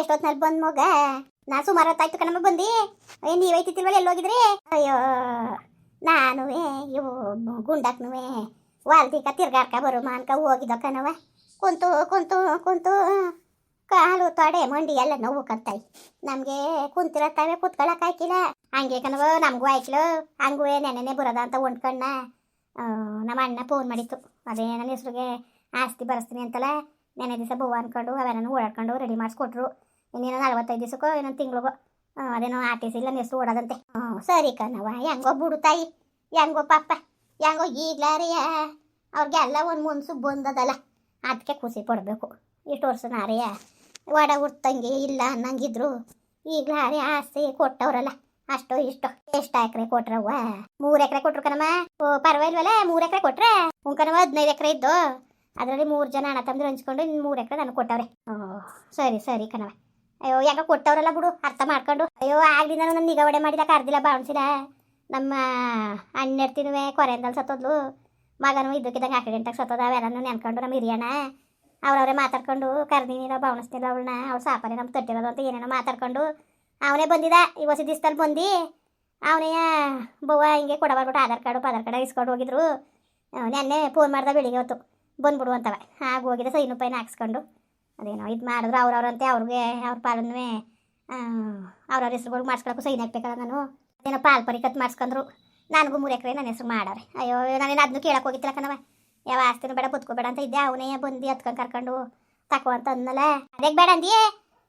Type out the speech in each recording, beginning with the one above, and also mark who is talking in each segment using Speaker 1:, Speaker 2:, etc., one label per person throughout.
Speaker 1: ಎಷ್ಟೊತ್ನಲ್ಲಿ ಬಂದ್ ಮಗ? ನಾ ಸುಮಾರು ಹೊತ್ತಾಯ್ತು ಕಣಮ್ಮ ಬಂದಿ. ಏ ನೀವೈತಿಲ್ವಲ್ಲ ಎಲ್ಲಿ ಹೋಗಿದ್ರಿ? ಅಯ್ಯೋ ನಾನು ಇವು ಗುಂಡಕ್ನುವೆ. ವಾಲ್ದಿಕ ತಿರ್ಗಾಡ್ಕ ಬರು ಮಾನ್ಕ ಹೋಗಿದ್ದ ಕಣವ ಕುಂತು ಕುಂತು ಕುಂತು. ಕಾಲು ತೊಡೆ ಮಂಡಿ ಎಲ್ಲ ನೋವು ಕಂತಾಯಿ ನಮಗೆ ಕುಂತಿರತ್ತಾವೆ, ಕುತ್ಕೊಳಕ್ ಆಯ್ಕಿಲ್ಲ ಹಂಗೆ ಕಣವ ನಮಗೂ ಆಯ್ಕಿಲ್ಲ ಹಂಗೂ ನೆನೆನೆ ಬರೋದ ಅಂತ ಹೊಂಡ್ಕಣ್ಣ ನಮ್ಮ ಅಣ್ಣ ಫೋನ್ ಮಾಡಿತ್ತು. ಅದೇ ನನ್ನ ಹೆಸ್ರಿಗೆ ಆಸ್ತಿ ಬರೆಸ್ತೀನಿ ಅಂತಲ್ಲ. ನೆನೆ ದಿವಸ ಬೋವ ಅನ್ಕೊಂಡು ಅವೆಲ್ಲ ಓಡಾಡ್ಕೊಂಡು ರೆಡಿ ಮಾಡಿಸ್ಕೊಟ್ರು. ಇನ್ನೇನೋ ನಲ್ವತ್ತೈದು ದಿವಸಕ್ಕೋ ಇನ್ನೊಂದು ತಿಂಗಳಿಗೋ. ಅದೇನೋ ಆರ್ ಟಿ ಸಿ ಇಲ್ಲ ಹೆಸ್ರು ಓಡೋದಂತೆ ಹ್ಞೂ ಸರಿ ಕಣವ ಹೆಂಗೋ ಬಿಡು ತಾಯಿ ಹೆಂಗೋ ಪಾಪ, ಹೆಂಗೋ ಈಗ್ಲಾರಿಯ. ಅವ್ರಿಗೆಲ್ಲ ಒಂದು ಮುನ್ಸು ಬಂದದಲ್ಲ ಅದಕ್ಕೆ ಖುಷಿ ಪಡಬೇಕು. ಇಷ್ಟು ವರ್ಷ ನಾರಿಯ ಒಡ ಹುಡ್ತಂಗೆ ಇಲ್ಲ ಅನ್ನಂಗಿದ್ರು. ಈಗ್ಲಾರಿ ಆಸ್ತಿ ಕೊಟ್ಟವ್ರಲ್ಲ, ಅಷ್ಟೋ ಇಷ್ಟೋ. ಎಷ್ಟು ಎಕರೆ ಕೊಟ್ರವ್ವ? ಮೂರು ಎಕರೆ ಕೊಟ್ರು ಕಣಮ್ಮ ಓ ಪರವಾಗಿಲ್ವಲ್ಲ ಮೂರು ಎಕರೆ ಕೊಟ್ರೆ? ಹ್ಞೂ ಹದಿನೈದು ಎಕರೆ ಇದ್ದು. ಅದರಲ್ಲಿ ಮೂರು ಜನ ಅಣ್ಣ ತಮ್ಮದ್ರು ಹಂಚ್ಕೊಂಡು ಇನ್ನು ಮೂರು ಎಕರೆ ನನಗೆ ಕೊಟ್ಟವ್ರೆ. ಓ, ಸರಿ ಸರಿ ಕಣವ ಅಯ್ಯೋ, ಯಾಕೋ ಕೊಟ್ಟವ್ರಲ್ಲ ಬಿಡು, ಅರ್ಥ ಮಾಡ್ಕೊಂಡು. ಅಯ್ಯೋ ಆಗಲಿ ನಾನು ನನ್ನ ನಿಗಾ ಒಡೆ ಮಾಡಿದ ಕರ್ದಿಲ್ಲ ಬಾವಣಿಸಿದ ನಮ್ಮ ಅಣ್ಣೆರ್ತಿನುವೆ ಕೊರೆಂದಲ್ಲಿ ಸತ್ತೋದ್ಲು. ಮಗನು ಇದ್ದಕ್ಕಿದ್ದಂಗೆ ಆಕ್ಸಿಡೆಂಟಾಗಿ ಸತ್ತೋದ ಅವೆಲ್ಲನೂ ನೆನ್ಕೊಂಡು ನಮ್ಮ ಹಿರಿಯಣ್ಣ. ಅವ್ರವ್ರೆ ಮಾತಾಡ್ಕೊಂಡು ಕರ್ದಿನಿಲ್ಲ ಬಾವಣಿಸ್ತಿಲ್ಲ ಅವಳನ್ನ, ಅವ್ಳು ಸಾಪಾನೆ ನಮ್ಮ ತಟ್ಟಿರೋದು ಅಂತ ಏನೇನೋ ಮಾತಾಡ್ಕೊಂಡು ಅವನೇ ಬಂದಿದ್ದ ಈ ಹೊಸ ದಿವಸದಲ್ಲಿ ಬಂದು. ಅವನೇ, ಬವ್ವ, ಹಿಂಗೆ ಕೊಡಬಾರ್ಬಿಟ್ಟು ಆಧಾರ್ ಕಾರ್ಡು ಆಧಾರ್ ಕಾರ್ಡ್ ಇಸ್ಕೊಂಡು ಹೋಗಿದ್ರು. ನೆನ್ನೆ ಫೋನ್ ಮಾಡ್ದೆ ಬೆಳಿಗ್ಗೆ ಹೊತ್ತು. ಬಂದ್ಬಿಡು ಅಂತವ. ಆಗ ಹೋಗಿದ್ದೆ, ಸೈನ್ ರೂಪಾಯಿನ ಹಾಕ್ಸ್ಕೊಂಡು. ಅದೇನೋ ಇದು ಮಾಡಿದ್ರು ಅವ್ರವ್ರಂತೆ, ಅವ್ರಿಗೆ ಅವ್ರ ಪಾಲನ್ನೇ ಅವ್ರವ್ರ ಹೆಸರುಗಳಿಗೆ ಮಾಡಿಸ್ಕೊಳಕ್ಕೂ ಸೈನ್ ಹಾಕ್ಬೇಕಲ್ಲ ನಾನು. ಅದೇನೋ ಪಾಲ್ ಪರಿಕತ್ ಮಾಡಿಸ್ಕೊಂಡ್ರು ನನಗೂ ಮೂರು ಎಕರೆ ನನ್ನ ಹೆಸ್ರು ಮಾಡಾರೆ. ಅಯ್ಯೋ, ನಾನೇನು ಅದನ್ನು ಕೇಳಕ್ಕೆ ಹೋಗಿತ್ತಿಲ್ಲ ಕಣವ ಯಾವ ಆಸ್ತಿನೂ ಬೇಡ ಬದುಕೋಬೇಡ ಅಂತ ಇದ್ದೆ. ಅವನೇ ಬಂದು ಹತ್ಕೊಂಡು ಕರ್ಕೊಂಡು ತಕೋ ಅಂತ ಅಂದಲ್ಲ ಅದಕ್ಕೆ ಬೇಡ ಅಂದಿಯೇ?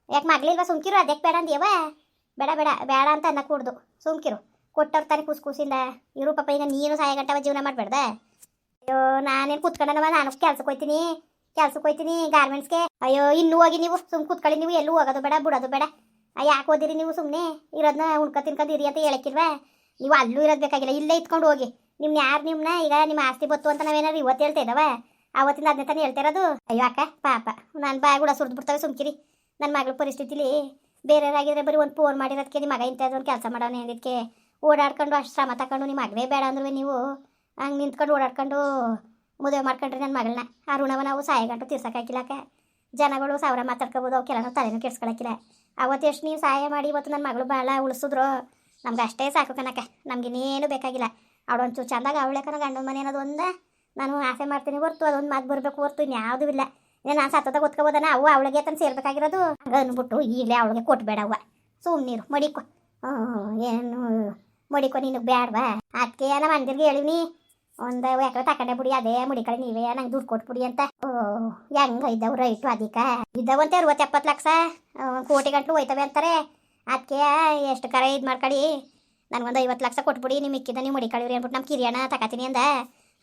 Speaker 1: ಯಾಕೆ ಮಗ್ಲಿಲ್ವಾ ಸುಮ್ಕಿರು? ಅದಕ್ಕೆ ಬೇಡ ಅಂದಿಯವ ಬೇಡ ಬೇಡ ಬೇಡ ಅಂತ ಅನ್ನ ಕೂಡ್ದು. ಸುಮ್ಕಿರು. ಕೊಟ್ಟವ್ರು ತಾನೇ ಕುಸ್ ಕುಸಿಂದ ಇರು ಪಾಪ ಈಗ ನೀನು ಸಾಯ ಗಂಟವ ಜೀವನ ಮಾಡಬೇಡ್ದೆ? ಅಯ್ಯೋ, ನಾನೇನು ಕೂತ್ಕೊಂಡನವ ನಾನು ಕೆಲ್ಸಕ್ಕೆ ಹೋಯ್ತೀನಿ. ಕೆಲ್ಸಕ್ಕೆ ಹೋಯ್ತೀನಿ ಗಾರ್ಮೆಂಟ್ಸ್ಗೆ ಅಯ್ಯೋ, ಇನ್ನೂ ಹೋಗಿ ನೀವು ಸುಮ್ ಕುತ್ಕೊಳ್ಳಿ, ನೀವು ಎಲ್ಲೂ ಹೋಗೋದು ಬೇಡ, ಬಿಡೋದು ಬೇಡ. ಯಾಕೆ ಓದಿರಿ ನೀವು ಸುಮ್ಮನೆ ಇರೋದನ್ನ ಉಣ್ಕೊ ತಿನ್ಕೊಂಡಿರಿ ಅಂತ ಹೇಳಕ್ಕಿಲ್ವಾ? ನೀವು ಅಲ್ಲೂ ಇರೋದು ಬೇಕಾಗಿಲ್ಲ, ಇಲ್ಲೇ ಇತ್ಕೊಂಡು ಹೋಗಿ. ನಿಮ್ನ ಯಾರು ನಿಮ್ಮನ್ನ ಈಗ ನಿಮ್ಮ ಆಸ್ತಿ ಬತ್ತು ಅಂತ ನಾವೇನಾದ್ರು ಇವತ್ತು ಹೇಳ್ತಾ ಇದ್ದಾವ ಅವತ್ತಿಂದ ಅದನ್ನ ತಾನೇ ಹೇಳ್ತಾ ಇರೋದು? ಅಯ್ಯೋ, ಅಕ್ಕ, ಪಾಪ. ನಾನು ಬಾಯ್ ಕೂಡ ಸುರಿದು ಬಿಡ್ತಾವೆ, ಸುಮ್ಕಿರಿ. ನನ್ನ ಮಗಳ ಪರಿಸ್ಥಿತಿಲಿ ಬೇರೆಯವರಾಗಿದ್ರೆ ಬರೀ ಒಂದು ಫೋನ್ ಮಾಡಿರೋದಕ್ಕೆ ನಿಮ್ಮ ಮಗ ಇಂಥ ಒಂದು ಕೆಲಸ ಮಾಡೋಣ ಇದಕ್ಕೆ ಓಡಾಡ್ಕೊಂಡು ಅಷ್ಟು ಶ್ರಮ ತಗೊಂಡು ನಿಮ್ಮ ಮಗನೇ ಬೇಡ ಅಂದ್ರೂ ನೀವು. ಹಂಗೆ ನಿಂತ್ಕೊಂಡು ಓಡಾಡ್ಕೊಂಡು ಮದುವೆ ಮಾಡ್ಕೊಂಡ್ರಿ ನನ್ನ ಮಗಳನ್ನ ಆ ಋಣವ ನಾವು ಸಹಾಯ ಗಂಟು ತೀರ್ಸಕ್ಕಾಗಿಲ್ಲಕ್ಕ ಜನಗಳು ಸಾವಿರ ಮಾತಾಡ್ಕೋಬೋದು ಅವಕ್ಕೆಲ್ಲ ತಲೆನೂ ಕೆಡ್ಸ್ಕೊಳಕ್ಕಿಲ್ಲ ಅವತ್ತು ಎಷ್ಟು ನೀವು ಸಹಾಯ ಮಾಡಿ ಇವತ್ತು ನನ್ನ ಮಗಳು ಭಾಳ ಉಳಿಸಿದ್ರು? ನಮ್ಗೆ ಅಷ್ಟೇ ಸಾಕು ಕನಕ ನಮ್ಗಿನ್ನೇನು ಬೇಕಾಗಿಲ್ಲ. ಅವಳೊಂಚೂರು ಚಂದಾಗ ಅವಳೆ ಗಂಡನ ಮನೆ ಅನ್ನೋದು ಒಂದ. ನಾನು ಆಸೆ ಮಾಡ್ತೀನಿ ಹೊರ್ತು, ಅದೊಂದು ಮಾತು ಬರಬೇಕು ಹೊರ್ತು ಇನ್ಯಾವುದೂ ಇಲ್ಲ. ಇನ್ನು ನಾನು ಸತ್ತದಾಗ ಗೊತ್ಕೋಬೋದನ? ಅವು ಅವಳಿಗೆ ತಂದು ಸೇರ್ಬೇಕಾಗಿರೋದು? ಹಂಗೆ ಅಂದ್ಬಿಟ್ಟು ಈಗಲೇ ಅವಳಿಗೆ ಕೊಟ್ಬೇಡ ಅವ್ವ ಸುಮ್ಮನೀರು ಮಡಿಕೊ. ಏನು ಮಡಿಕೊ ನಿನಗೆ ಬೇಡವಾ ಅದಕ್ಕೆ ನಮ್ಮ ಮಂದಿರ್ಗೆ ಹೇಳಿವ್ನಿ ಒಂದು ಎಕರೆ ತಕೊಂಡೆ ಬಿಡಿ ಅದೇ ಮುಡಿಕಳಿ ನೀವೇ, ನಂಗೆ ದುಡ್ಡು ಕೊಟ್ಬಿಡಿ ಅಂತ. ಓ, ಹೆಂಗ ಇದ್ದವು ರೈಟು ಅದಕ್ಕ ಇದ್ದವಂತೆ ಅರವತ್ತು ಎಪ್ಪತ್ತು ಲಕ್ಷ. ಕೋಟಿ ಗಂಟ್ಲು ಹೋಯ್ತವೆ ಅಂತಾರೆ. ಅದಕ್ಕೆ ಎಷ್ಟು ಕರೆ ಇದು ಮಾಡ್ಕೊಳ್ಳಿ ನನಗೊಂದು ಐವತ್ತು ಲಕ್ಷ ಕೊಟ್ಬಿಡಿ ನಿಮ್ಮ ಇಕ್ಕಿದ ನೀವು ಮುಡಿಕಳಿವ್ರಿ ಅಂದ್ಬಿಟ್ಟು ನಮ್ಮ ಕಿರಿಯಣ ತಕತೀನಿ ಅಂದ.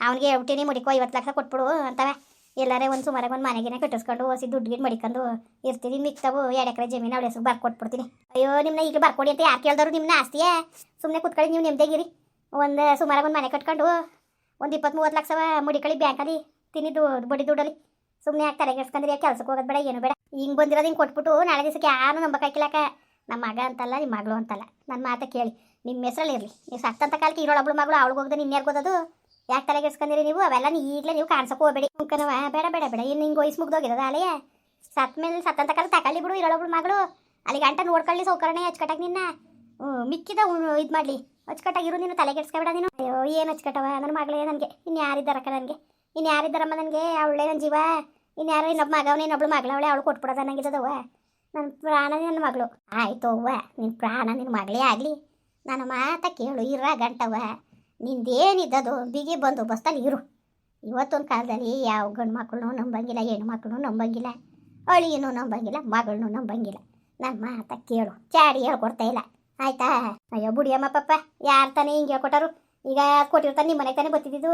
Speaker 1: ಅವ್ನಿಗೆ ಹೇಳ್ಬಿಟ್ಟಿನಿ ಮುಡಿಕೋ ಐವತ್ತು ಲಕ್ಷ ಕೊಟ್ಬಿಡು ಅಂತವೆ. ಎಲ್ಲಾರೇ ಒಂದು ಸುಮಾರಾಗಿ ಒಂದು ಮನೆಗಿನ ಕಟ್ಟಿಸ್ಕೊಂಡು ಹೊಸಿ ದುಡ್ಡು ಗಿಡ್ ಮಡಿಕೊಂಡು ಇರ್ತೀನಿ ಮಿಕ್ತವು ಎರಡು ಎಕರೆ ಜಮೀನು ಅವಳ ಹೆಸರು ಬರ್ಕೊಟ್ಬಿಡ್ತೀನಿ ಅಯ್ಯೋ ನಿಮ್ಮನ್ನ ಈಗ ಬರ್ಕೊಡಿ ಅಂತ ಯಾರು ಕೇಳ್ದವ್ರು ನಿಮ್ಮನ್ನ ಆಸ್ತಿಯೇ? ಸುಮ್ಮನೆ ಕುತ್ಕೊಳ್ಳಿ, ನೀವು ನೆಮ್ಮದಿಗಿರಿ ಒಂದು ಸುಮಾರಾಗಿ ಒಂದು ಮನೆ ಕಟ್ಕೊಂಡು ಒಂದು ಇಪ್ಪತ್ತು ಮೂವತ್ತು ಲಕ್ಷ ಮುಡಿಕಳಿ ಬ್ಯಾಂಕಲ್ಲಿ ತಿನ್ನಿದ್ದು ಬಡಿ ದುಡ್ಡಲ್ಲಿ. ಸುಮ್ಮನೆ ಯಾಕೆ ತಲೆಗೆಡ್ಸ್ಕೊಂಡ್ರಿ ಯಾಕೆ ಕೆಲ್ಸಕ್ಕೆ ಹೋಗೋದು ಬೇಡ, ಏನು ಬೇಡ. ಹಿಂಗೆ ಬಂದಿರೋದು ಹಿಂಗೆ ಕೊಟ್ಬಿಟ್ಟು ನಾಳೆ ದಿವಸಕ್ಕೆ ಯಾರು ನಂಬಕ್ಕಾಕಿಲ್ಲಕ ನಮ್ಮ ಮಗ ಅಂತಲ್ಲ ನಿಮ್ಮ ಮಗಳು ಅಂತಲ್ಲ. ನನ್ನ ಮಾತ ಕೇಳಿ. ನಿಮ್ಮ ಹೆಸರಲ್ಲಿ ಇರಲಿ. ನೀವು ಸತ್ತಂತ ಕಾಲಕ್ಕೆ ಇರೋಳೊಬ್ಳು ಮಗಳು ಅವಳಿಗೆ ಹೋಗೋದು ನಿನ್ನೆ ಗೊತ್ತದು? ಯಾಕೆ ತಲೆಗೆಡ್ಸ್ಕೊಂಡಿರಿ ನೀವು? ಅವೆಲ್ಲ ನೀ ಈಗಲೇ ನೀವು ಕಾಣಿಸೋಕೆ ಹೋಗಬೇಡಿ. ಮುಖನವ ಬೇಡ ಬೇಡ ಬೇಡ. ಇನ್ನು ಹಿಂಗೆ ವಯಸ್ಸು ಮುಗ್ದೋಗಿರೋದು ಅಲೆಯ? ಸತ್ತ ಮೇಲೆ ಸತ್ತಂತ ಕಾಲ ತಕಲಿ ಬಿಡು ಇರೋಳೊಬ್ಳು ಮಗಳು. ಅಲ್ಲಿ ಗಂಟ ನೋಡ್ಕೊಳ್ಳಿ ಸೌಕರ್ಯ ಅಚ್ಚುಕಟ್ಟಾಗಿ ನಿನ್ನ. ಮಿಕ್ಕಿದ ಇದು ಮಾಡಲಿ. ಅಚ್ಚುಕಟ್ಟಾಗಿರು, ನೀನು ತಲೆಗೆಡ್ಸ್ಕೊಬೇಡ ನೀನು. ಅಯ್ಯೋ, ಏನು ಅಚ್ಚುಕಟ್ಟವ? ನನ್ನ ಮಗಳೇ ನನಗೆ. ಇನ್ನು ಯಾರಿದ್ದಾರಕ್ಕ ನನಗೆ? ಇನ್ನು ಯಾರಿದ್ದಾರಮ್ಮ ನನಗೆ? ಅವಳೇ ನನ್ನ ಜೀವ. ಇನ್ನು ಇನ್ನೊಬ್ಬ ಮಗವನೇ ಇನ್ನೊಬ್ಳು ಮಗಳವಳೆ ಅವಳು ಕೊಟ್ಬಿಡೋದ ನನಗಿದ್ದದವ್ವ ನನ್ನ ಪ್ರಾಣ ನನ್ನ ಮಗಳು. ಆಯ್ತು ಅವ್ವ ನಿನ್ನ ಪ್ರಾಣ ನಿನ್ನ ಮಗಳೇ ಆಗಲಿ. ನನ್ನ ಮಾತ ಕೇಳು, ಇರ ಗಂಟವ ನಿಂದೇನಿದ್ದದು ಬಿಗಿ ಬಂದು ಬಸ್ತಲ್ಲಿ ಇರು. ಇವತ್ತೊಂದು ಕಾಲದಲ್ಲಿ ಯಾವ ಗಂಡು ಮಕ್ಕಳನ್ನೂ ನಂಬಂಗಿಲ್ಲ ಹೆಣ್ಣು ಮಕ್ಕಳನ್ನೂ ನಂಬಂಗಿಲ್ಲ ಅಳಿಯೂ ನಂಬಂಗಿಲ್ಲ, ಮಗಳನ್ನೂ ನಂಬಂಗಿಲ್ಲ. ನನ್ನ ಮಾತ ಕೇಳು. ಚಾಡಿ ಹೇಳ್ಕೊಡ್ತಾ ಇಲ್ಲ. ಆಯ್ತಾ? ಅಯ್ಯೋ ಬುಡಿಯಮ್ಮ ಪಪ್ಪ ಯಾರು ತಾನೇ ಹಿಂಗೆ ಹೇಳ್ಕೊಟ್ಟರು? ಈಗ ಕೊಟ್ಟಿರ್ತಾನೆ ನಿಮ್ಮ ಮನೆಗೆ ತಾನೇ ಬತ್ತಿದ್ದು.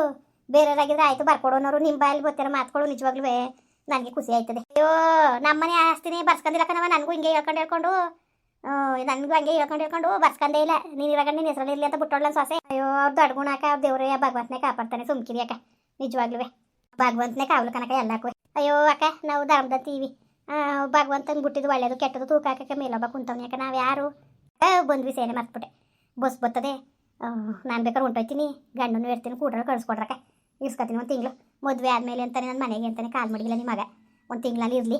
Speaker 1: ಬೇರೆಯವರಾಗಿದ್ರೆ ಆಯ್ತು ಬರ್ಕೊಡೋನವರು ನಿಮ್ಮ ಬಾಯಲ್ಲಿ ಬರ್ತಾರ ಮಾತ್ಕೊಡು ನಿಜವಾಗ್ಲೂ ನನಗೆ ಖುಷಿ ಆಯ್ತದೆ. ಅಯ್ಯೋ, ನಮ್ಮನೆ ಆಸ್ತಿನೇ ಬರ್ಸ್ಕೊಂಡಿಲ್ಲ ಕಣವ ನನಗೂ ಹಿಂಗೆ ಹೇಳ್ಕೊಂಡು ಹೇಳ್ಕೊಂಡು. ನನಗೂ ಹಂಗೆ ಹೇಳ್ಕೊಂಡು ಹೇಳ್ಕೊಂಡು ಬರ್ಸ್ಕೊಂಡೇ ಇಲ್ಲ. ನೀನು ಇವಾಗ ನಿನ್ನ ಹೆಸರಲ್ಲಿ ಇರಲಿ ಅಂತ ಬಿಟ್ಟೋಳ ಸೊಸೆ. ಅಯ್ಯೋ, ಅವ್ರು ದೊಡ್ಡ ಗುಣಾಕ ಅವ್ರ ದೇವ್ರೇ ಭಗವಂತನೇ ಕಾಪಾಡ್ತಾನೆ ಸುಮ್ಕಿರಿ ಅಕ್ಕ. ನಿಜವಾಗ್ಲೂ ಭಗವಂತನೇ ಕಾವಲು ಕನಕ ಎಲ್ಲಕ್ಕೂ ಅಯ್ಯೋ, ಅಕ್ಕ, ನಾವು ಧರ್ಮದಂತೀವಿ ಭಗವಂತನ ಬಿಟ್ಟಿದ್ದು ಒಳ್ಳೇದು ಕೆಟ್ಟದು ತೂಕ ಹಾಕಕ್ಕೆ ಮೇಲೊಬ್ಬ ಕುಂತವ್ನಿ ಯಾಕೆ ನಾವು ಯಾರು ಬಂದ್ವಿ ಸೇನೆ ಮರ್ತ್ಬಿಟ್ಟೆ. ಬಸ್ ಬರ್ತದೆ ನಾನು ಬೇಕಾದ್ರೆ ಹೊಂಟೋಯ್ತೀನಿ. ಗಂಡನೂ ಇರ್ತೀನಿ, ಕೂಡ್ರ ಕಳಿಸ್ಕೊಡ್ರಕ್ಕ. ಇಸ್ಕೊತೀನಿ ಒಂದು ತಿಂಗಳು. ಮದುವೆ ಆದಮೇಲೆ ಅಂತಾನೆ ನನ್ನ ಮನೆಗೆ ಅಂತಾನೆ ಕಾಲ್ ಮಾಡಿಲ್ಲ ನಿಮ್ಮ ಮಗ. ಒಂದು ತಿಂಗಳಲ್ಲಿ ಇರಲಿ.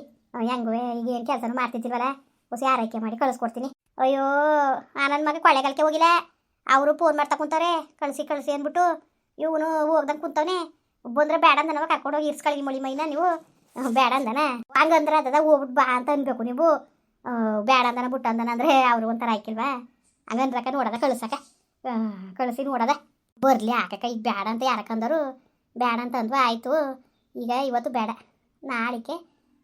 Speaker 1: ಹೆಂಗು, ಈಗ ಏನು ಕೆಲಸನೂ ಮಾಡ್ತಿದ್ದೀವಲ್ಲ ಹೊಸ ಆರೈಕೆ ಮಾಡಿ ಕಳಿಸ್ಕೊಡ್ತೀನಿ. ಅಯ್ಯೋ, ಆ ನನ್ನ ಮಗ ಕೊಳ್ಳೆಗಾಲಕ್ಕೆ ಹೋಗಿಲ್ಲ. ಅವರು ಫೋನ್ ಮಾಡ್ತಾ ಕುಂತಾರೆ ಕಳಿಸಿ ಕಳಿಸಿ ಅಂದ್ಬಿಟ್ಟು ಇವನು ಹೋಗ್ದಂಗೆ ಕುಂತವನೆ. ಬಂದ್ರೆ ಬೇಡ ಅಂದನವ, ಕರ್ಕೊಂಡೋಗಿ ಇರ್ಸ್ಕೊಳ್ಳಿ ಮುಳಿ ಮೈನ ನೀವು. ಬೇಡ ಅಂದನ. ಹಂಗಂದ್ರೆ ಅದ ಹೋಗ್ಬಿಟ್ಟು ಬಾ ಅಂತ ಅನ್ಬೇಕು ನೀವು. ಬೇಡ ಅಂದನ, ಬಿಟ್ಟು ಅಂದನ ಅಂದ್ರೆ ಅವ್ರು ಒಂಥರ ಆಯ್ಕಿಲ್ವಾ? ಹಂಗಂದ್ರಕ ನೋಡದ, ಕಳ್ಸಕ. ಕಳಿಸಿ ನೋಡದ. ಬರ್ಲಿ ಹಾಕಕ್ಕ ಈಗ ಬೇಡ ಅಂತ ಯಾರಕ್ಕಂದರು ಬೇಡ ಅಂತ ಅಂದ್ವಾ, ಆಯಿತು. ಈಗ ಇವತ್ತು ಬೇಡ ನಾಳಿಕೆ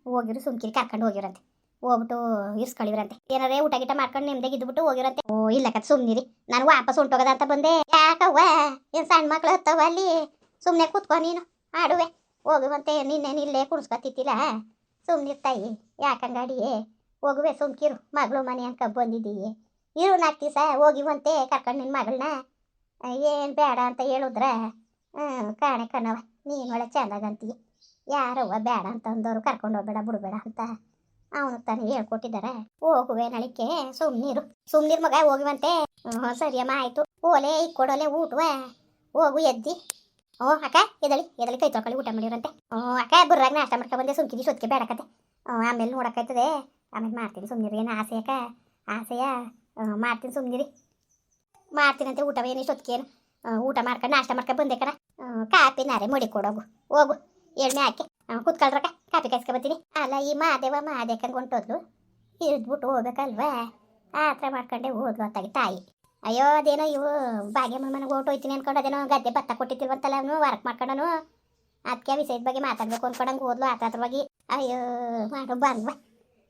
Speaker 1: ಹೋಗಿರು ಸುಮ್ಕಿರಿ, ಕರ್ಕೊಂಡು ಹೋಗಿರಂತೆ ಹೋಗ್ಬಿಟ್ಟು ಇರ್ಸ್ಕೊಳ್ಳಿವ್ರಂತೆ ಏನಾರೇ ಊಟ ಗಿಟ ಮಾಡ್ಕೊಂಡು ನಿಮ್ದಾಗ ಇದ್ಬಿಟ್ಟು ಹೋಗಿರಂತೆ ಓ, ಇಲ್ಲ ಸುಮ್ನಿರಿ. ನಾನು ವಾಪಸ್ ಹೊಂಟೋಗದ ಅಂತ ಬಂದೆ. ಯಾಕವ್ವ, ಏನು ಸಣ್ಣ ಮಕ್ಳು ಹತ್ತವ ಅಲ್ಲಿ? ಸುಮ್ಮನೆ ಕೂತ್ಕೊ ನೀನು. ಆಡುವೆ. ಹೋಗುವಂತೆ, ನಿನ್ನೆ ಇಲ್ಲೇ ಕುಣಿಸ್ಕೊತಿತ್ತಿಲ್ಲ ಸುಮ್ಮನಿರ್ತಾಯಿ ಯಾಕಂಗಾಡಿ ಹೋಗುವೆ, ಸುಮ್ಕಿರು. ಮಗಳು ಮನೆ ಅಂಕ ಬಂದಿದ್ದೀವಿ ಇರು ನಾಲ್ಕು ದಿವಸ ಹೋಗಿವಂತೆ ಕರ್ಕೊಂಡು ನಿನ್ನ ಮಗಳನ್ನ ಏನು ಬೇಡ ಅಂತ ಹೇಳುದ್ರ ಹ್ಞೂ ಕಾಣೆ ಕಣವ ನೀನು ಒಳ್ಳೆ ಚೆಂದಾಗಂತೀಯ. ಯಾರವ್ವ ಬೇಡ ಅಂತ ಅಂದವರು ಕರ್ಕೊಂಡು ಹೋಗ್ಬೇಡ, ಬಿಡಬೇಡ ಅಂತ ಅವನು ತಾನೇ ಹೇಳ್ಕೊಟ್ಟಿದ್ದಾರೆ. ಹೋಗುವೆ ನಳಿಕೆ, ಸುಮ್ನೀರು. ಸುಮ್ನೀರ್ ಮಗ ಹೋಗಿವಂತೆ ಹ್ಞೂ ಸರಿಯಮ್ಮ, ಆಯಿತು. ಓಲೆ ಕೊಡೋಲೆ ಊಟವ. ಹೋಗು, ಎದ್ದಿ. ಓ ಅಕ್ಕ, ಎದಳಿ ಎದಳಿ ಕೈ ತೊಳ್ಕೊಳ್ಳಿ, ಊಟ ಮಾಡಿರಂತೆ ಹ್ಞೂ, ಅಕ್ಕ, ಬುರ್ರಾಗ ನಾಷ್ಟ ಮಾಡ್ಕೊ ಬಂದೆ, ಸುಮ್ಕಿದಿ, ಸೊತ್ಕೆ ಬೇಡಕತ್ತೆ ಹ್ಞೂ, ಆಮೇಲೆ ನೋಡಕ್ಕಾಯ್ತದೆ. ಆಮೇಲೆ ಮಾಡ್ತೀನಿ ಸುಮ್ಮನಿರಿ ಏನು ಆಸೆ ಆಸೆಯಾ? ಮಾಡ್ತೀನಿ ಸುಮ್ನಿರಿ. ಮಾಡ್ತೀನಂತೆ ಊಟವೇನು ಇಷ್ಟೊತ್ತಿಗೇನು ಊಟ ಮಾಡ್ಕೊಂಡು ನಾಷ್ಟ ಮಾಡ್ಕೊಂಡು ಬಂದೆ ಕಣ. ಕಾಪಿ ನಾರೆ ಮಡಿ ಕೊಡೋಗು ಹೋಗು. ಎಣ್ಣೆ ಹಾಕಿ. ಕುತ್ಕೊಳ್ರಕ್ಕ ಕಾಪಿ ಬರ್ತೀನಿ. ಅಲ್ಲ, ಈ ಮಾದೇವ ಮಾದೇಕಂಗೆ ಹೊಂಟೋದ್ಲು. ಇದ್ಬಿಟ್ಟು ಹೋಗ್ಬೇಕಲ್ವಾ? ಆ ಥರ ಮಾಡ್ಕೊಂಡೆ ಹೋದ್ಲು ಅಂತಾಗಿ ತಾಯಿ. ಅಯ್ಯೋ, ಅದೇನೋ ಇವು ಭಾಗ್ಯಮ್ಮ ಮನೆಗೆ ಹೊರ್ಟೋಯ್ತೀನಿ ಅನ್ಕೊಂಡು ಅದೇನೋ ಗದ್ದೆ ಭತ್ತ ಕೊಟ್ಟಿತ್ತಿಲ್ವಂತಲ್ಲ ಅವನು ವರ್ಕ್ ಮಾಡ್ಕೊಂಡನು. ಅದಕ್ಕೆ ವಿಷಯದ ಬಗ್ಗೆ ಮಾತಾಡ್ಬೇಕು ಅನ್ಕೊಂಡಂಗೆ ಹೋದ್ಲು. ಆತತ್ರವಾಗಿ ಅಯ್ಯೋ, ಮಾಡು ಬಂದ್ವ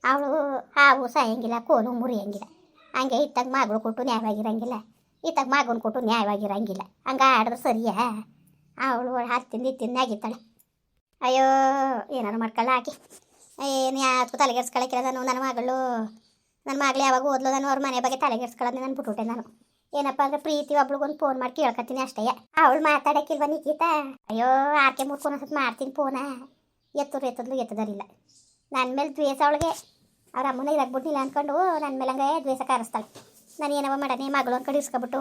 Speaker 1: ಅವಳು, ಹಾವು ಸಾಯಂಗಿಲ್ಲ, ಕೋಲು ಮುರಿಯಂಗಿಲ್ಲ. ಹಂಗೆ ಇತ್ತಾಗ ಮಗಳು ಕೊಟ್ಟು ನ್ಯಾಯವಾಗಿರಂಗಿಲ್ಲ. ಇತ್ತಾಗ ಮಗನ ಕೊಟ್ಟು ನ್ಯಾಯವಾಗಿರಂಗಿಲ್ಲ. ಹಂಗೆ ಆಡಿದ್ರೆ ಸರಿಯಾ? ಅವಳು ಹತ್ತಿಂದ ಇತ್ತಿಂದ ಆಗಿತ್ತಾಳೆ ಅಯ್ಯೋ, ಏನಾರು ಮಾಡ್ಕೊಳ್ಳ ಹಾಕಿ ಏನು ಯಾವ್ದು ತಲೆಗೆಡ್ಸ್ಕೊಳಕ್ಕಿಲ್ಲ ನಾನು, ನನ್ನ ಮಗಳು. ನನ್ನ ಮಗಳು ಯಾವಾಗ ಓದ್ಲು ನಾನು, ಅವ್ರ ಮನೆ ಬಗ್ಗೆ ತಲೆಗೆಡ್ಸ್ಕೊಳ್ಳೋದು ನಾನು ಬಿಟ್ಬಿಟ್ಟೆ ನಾನು. ಏನಪ್ಪ ಅಂದ್ರೆ ಪ್ರೀತಿ ಒಬ್ಳಿಗೊಂದು ಫೋನ್ ಮಾಡಿ ಕೇಳ್ಕೊತೀನಿ ಅಷ್ಟೇ. ಅವಳು ಮಾತಾಡಕ್ಕಿಲ್ವ ನಿಖಿತ? ಅಯ್ಯೋ ಆರ್ಕೆ ಮುಟ್ಕೊಂಡು ಸ್ವಲ್ಪ ಮಾಡ್ತೀನಿ ಫೋನ ಎತ್ತರು ಎತ್ತದ್ಲು, ಎತ್ತದರಿಲ್ಲ. ನನ್ನ ಮೇಲೆ ದ್ವೇಷ ಅವಳಿಗೆ. ಅವ್ರ ಅಮ್ಮನ ಇರಾಗ್ಬಿಟ್ಟಿಲ್ಲ ಅಂದ್ಕೊಂಡು ನನ್ನ ಮೇಲೆ ಹಂಗೆ ದ್ವೇಷ ಕಾರಿಸ್ತಾಳೆ. ನಾನು ಏನವ ಮಾಡನೆ ಮಗಳು ಅಂದ್ಕೊಂಡು ಇಸ್ಕೊಬಿಟ್ಟು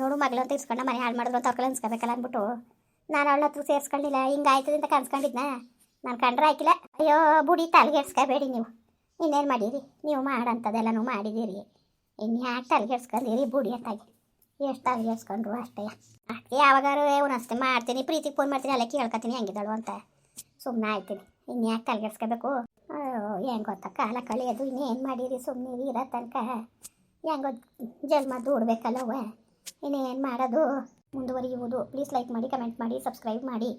Speaker 1: ನೋಡು ಮಗಳು ಅಂತ ಇಸ್ಕೊಂಡು ಮನೆ ಹಾಳು ಮಾಡಿದ್ರು ಅಂತ ಇಸ್ಕೋಬೇಕಲ್ಲ ಅಂದ್ಬಿಟ್ಟು ನಾನು ಅವಳ ಹತ್ರ ಸೇರಿಸ್ಕೊಂಡಿಲ್ಲ. ಹಿಂಗಾಯ್ತದೆ ಅಂತ ಕನ್ಸ್ಕೊಂಡಿದ್ನ ನಾನು ಕಂಡ್ರೆ ಹಾಕಿಲ್ಲ. ಅಯ್ಯೋ, ಬುಡಿ ತಲೆಗೆಡ್ಸ್ಕೋಬೇಡಿ ನೀವು. ಇನ್ನೇನು ಮಾಡೀರಿ? ನೀವು ಮಾಡಂಥದ್ದೆಲ್ಲನೂ ಮಾಡಿದ್ದೀರಿ ಇನ್ನು ಯಾಕೆ ತಲೆಗೆಡ್ಸ್ಕೊಂಡಿರಿ ಬುಡಿ ಅಂತಾಗಿ. ಎಷ್ಟು ತಲೆಗೆಡ್ಸ್ಕೊಂಡ್ರು ಅಷ್ಟೇ. ಅಷ್ಟೇ ಯಾವಾಗಾರು ಅಷ್ಟೇ ಮಾಡ್ತೀನಿ. ಪ್ರೀತಿಗೆ ಫೋನ್ ಮಾಡ್ತೀನಿ, ಅಲ್ಲ ಕೇಳ್ಕೊತೀನಿ ಹೆಂಗಿದ್ದಾಳು ಅಂತ. ಸುಮ್ಮನೆ ಆಯ್ತೀನಿ. ಇನ್ನು ಯಾಕೆ ತಲೆಗೆಡ್ಸ್ಕೋಬೇಕು? ಹೆಂಗೆ ಕಾಲ ಕಳೆಯೋದು ಇನ್ನೇನು ಮಾಡೀರಿ? ಸುಮ್ಮನೆ ಇರೋ ತನಕ. ಹೆಂಗೋ ಜನ್ಮ ದೂಡ್ಬೇಕಲ್ಲವ ಇನ್ನೇನು ಮಾಡೋದು? ಮುಂದುವರಿಯುವುದು. ಪ್ಲೀಸ್ ಲೈಕ್ ಮಾಡಿ ಕಮೆಂಟ್ ಮಾಡಿ ಸಬ್ಸ್ಕ್ರೈಬ್ ಮಾಡಿ.